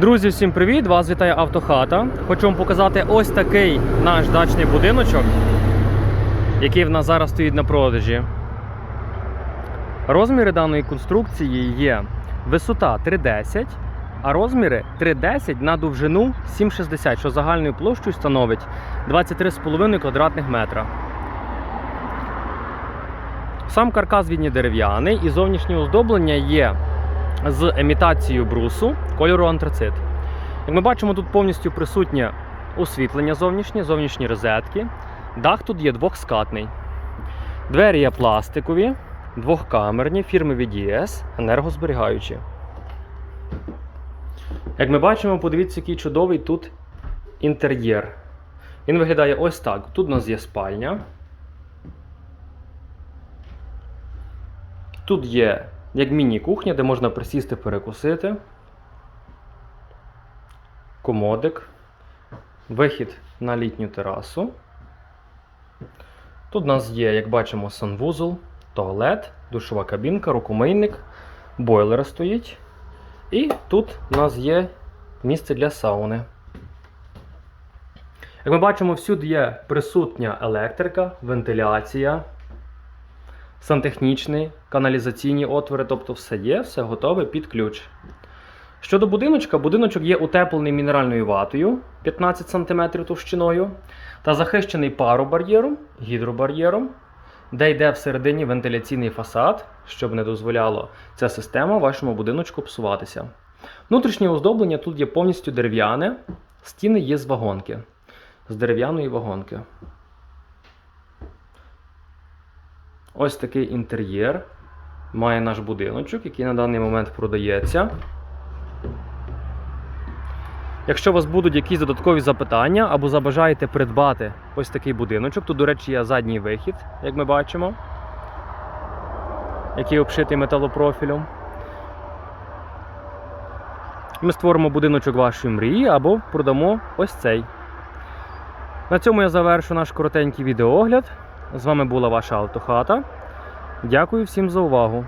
Друзі, всім привіт! Вас вітає Автохата. Хочу вам показати ось такий наш дачний будиночок, який в нас зараз стоїть на продажі. Розміри даної конструкції є висота 3,10, а розміри 3,10 на довжину 7,60, що загальною площею становить 23,5 квадратних метра. Сам каркас він є дерев'яний і зовнішнє оздоблення є з емітацією брусу кольору антрацит. Як ми бачимо, тут повністю присутнє освітлення зовнішнє, зовнішні розетки. Дах тут є двохскатний. Двері є пластикові, двохкамерні, фірми VDS, енергозберігаючі. Як ми бачимо, подивіться, який чудовий тут інтер'єр. Він виглядає ось так. Тут у нас є спальня. Тут є як міні-кухня, де можна присісти перекусити. Комодик. Вихід на літню терасу. Тут у нас є, як бачимо, санвузол, туалет, душова кабінка, рукомийник, бойлер стоїть. І тут у нас є місце для сауни. Як ми бачимо, всюди є присутня електрика, вентиляція, сантехнічний, каналізаційні отвори, тобто все є, все готове під ключ. Щодо будиночка, будиночок є утеплений мінеральною ватою 15 см товщиною та захищений паробар'єром, гідробар'єром, де йде всередині вентиляційний фасад, щоб не дозволяло ця система вашому будиночку псуватися. Внутрішнє оздоблення тут є повністю дерев'яне, стіни є з вагонки, з дерев'яної вагонки. Ось такий інтер'єр має наш будиночок, який на даний момент продається. Якщо у вас будуть якісь додаткові запитання або забажаєте придбати ось такий будиночок, тут, до речі, є задній вихід, як ми бачимо, який обшитий металопрофілем. Ми створимо будиночок вашої мрії або продамо ось цей. На цьому я завершу наш коротенький відеоогляд. З вами була ваша Автохата. Дякую всім за увагу.